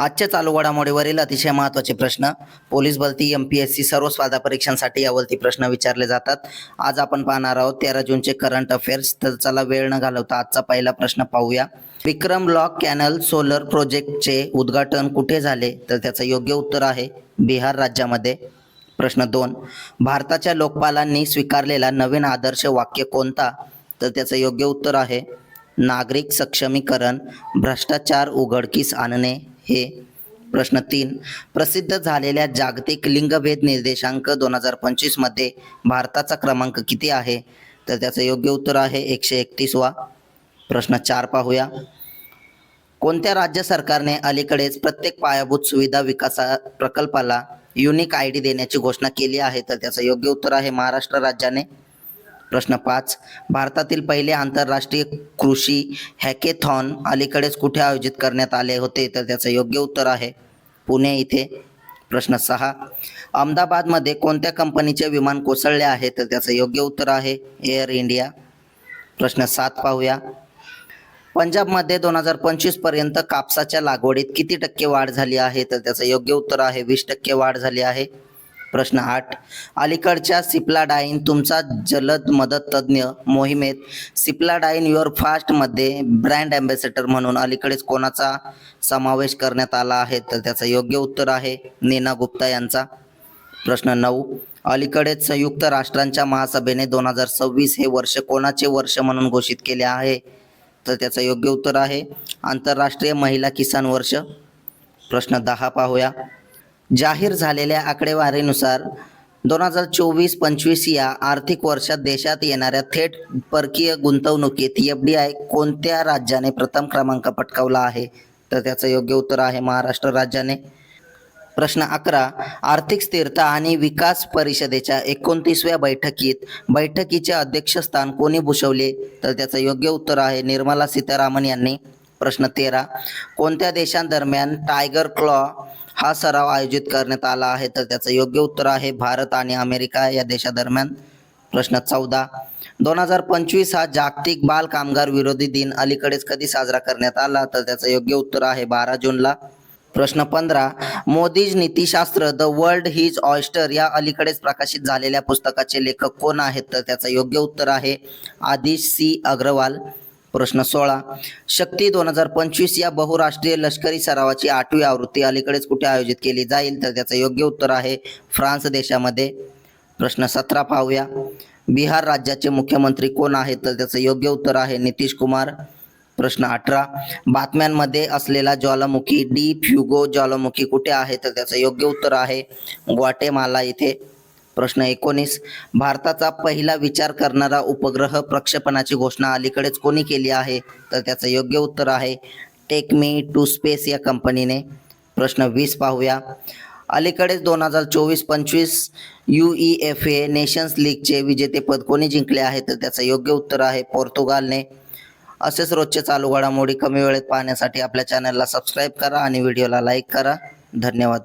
आजच्या चालू घडामोडीवरील अतिशय महत्त्वाचे प्रश्न पोलीस भरती एम पी एस सी सर्व स्पर्धा परीक्षांसाठी यावरती प्रश्न विचारले जातात. आज आपण पाहणार आहोत तेरा जूनचे करंट अफेअर्स तर चला वेळ न घालवता आजचा पहिला प्रश्न पाहूया. विक्रम लॉक कॅनल सोलर प्रोजेक्टचे उद्घाटन कुठे झाले? तर त्याचं योग्य उत्तर आहे बिहार राज्यामध्ये. प्रश्न दोन भारताच्या लोकपालांनी स्वीकारलेला नवीन आदर्श वाक्य कोणता? तर त्याचं योग्य उत्तर आहे नागरिक सक्षमीकरण भ्रष्टाचार उघडकीस आणणे. हे प्रश्न तीन. प्रसिद्ध झालेल्या जागतिक लिंगभेद निर्देशांक दोन हजार पंचवीसमध्ये भारताचा क्रमांक किती आहे? तर त्याचं योग्य उत्तर आहे एकशे एकतीसवा प्रश्न चार पाहूया. कोणत्या राज्य सरकारने अलीकडेच प्रत्येक पायाभूत सुविधा विकासा प्रकल्पाला युनिक आय डी देण्याची घोषणा केली आहे? तर त्याचं योग्य उत्तर आहे महाराष्ट्र राज्याने. प्रश्न पाच. भारतातील पहिले आंतरराष्ट्रीय कृषी हॅकेथॉन अलीकडेच कुठे आयोजित करण्यात आले होते? तर त्याचं योग्य उत्तर आहे पुणे इथे. प्रश्न सहा. अहमदाबादमध्ये कोणत्या कंपनीचे विमान कोसळले आहे? तर त्याचं योग्य उत्तर आहे एअर इंडिया. प्रश्न सात पाहूया. पंजाबमध्ये दोन हजार पंचवीसपर्यंत कापसाच्या लागवडीत किती टक्के वाढ झाली आहे? तर त्याचं योग्य उत्तर आहे वीस टक्के वाढ झाली आहे. प्रश्न आठ. अलीकडच्या सिप्लाडाईन तुमचा जलद मदत तज्ज्ञ मोहिमेत सिप्लाडाईन युअर फास्टमध्ये ब्रँड अँबॅसेडर म्हणून अलीकडेच कोणाचा समावेश करण्यात आला आहे? तर त्याचं योग्य उत्तर आहे नीना गुप्ता यांचा. प्रश्न नऊ. अलीकडेच संयुक्त राष्ट्रांच्या महासभेने दोन हजार सव्वीस हे वर्ष कोणाचे वर्ष म्हणून घोषित केले आहे? तर त्याचं योग्य उत्तर आहे आंतरराष्ट्रीय महिला किसान वर्ष. प्रश्न दहा पाहूया. जाहीर झालेल्या आकडेवारीनुसार दोन हजार चोवीस पंचवीस या आर्थिक वर्षात देशात येणाऱ्या थेट परकीय गुंतवणुकीत एफ डी आय कोणत्या राज्याने प्रथम क्रमांक पटकावला आहे? तर त्याचं योग्य उत्तर आहे महाराष्ट्र राज्याने. प्रश्न अकरा. आर्थिक स्थिरता आणि विकास परिषदेच्या एकोणतीसव्या बैठकीत बैठकीचे अध्यक्षस्थान कोणी भूषवले? तर त्याचं योग्य उत्तर आहे निर्मला सीतारामन यांनी. प्रश्न तेरा. कोणत्या देशांदरम्यान टायगर क्लॉ हा सराव आयोजित करण्यात आला आहे. तर त्याचं योग्य उत्तर आहे भारत आणि अमेरिका या देशादरम्यान. प्रश्न चौदा. दोन हजार पंचवीस हा जागतिक बाल कामगार विरोधी दिन. अलीकडेच कधी साजरा करण्यात आला? तर त्याचं योग्य उत्तर आहे बारा जूनला. प्रश्न पंधरा. मोदीज नीतीशास्त्र द वर्ल्ड हिज ऑयस्टर या अलीकडेच प्रकाशित झालेल्या पुस्तकाचे लेखक कोण आहेत? तर त्याचं योग्य उत्तर आहे आदिश सी. अग्रवाल. प्रश्न सोळा. शक्ती दोन हजार पंचवीस या बहुराष्ट्रीय लष्करी सरावाची आठवी आवृत्ती अलीकडेच कुठे आयोजित केली जाईल? तर त्याचं योग्य उत्तर आहे फ्रान्स देशामध्ये. प्रश्न सतरा पाहूया. बिहार राज्याचे मुख्यमंत्री कोण आहेत? तर त्याचं योग्य उत्तर आहे नितीश कुमार. प्रश्न अठरा. बातम्यांमध्ये असलेला ज्वालामुखी डी फ्युगो ज्वालामुखी कुठे आहे? तर त्याचं योग्य उत्तर आहे ग्वाटेमाला इथे. प्रश्न एकोणीस. भारताचा पहिला विचार करणारा उपग्रह प्रक्षेपणाची घोषणा अलीकडेच कोणी केली आहे? तर त्याचं योग्य उत्तर आहे टेक मी टू स्पेस या कंपनीने. प्रश्न वीस पाहूया. अलीकडेच दोन हजार चोवीस पंचवीस U E F A nations लीगचे विजेतेपद कोणी जिंकले आहे? तर त्याचं योग्य उत्तर आहे पोर्तुगालने. असेच रोजचे चालू घडामोडी कमी वेळेत पाहण्यासाठी आपल्या चॅनलला सबस्क्राईब करा आणि व्हिडिओला लाईक करा. धन्यवाद.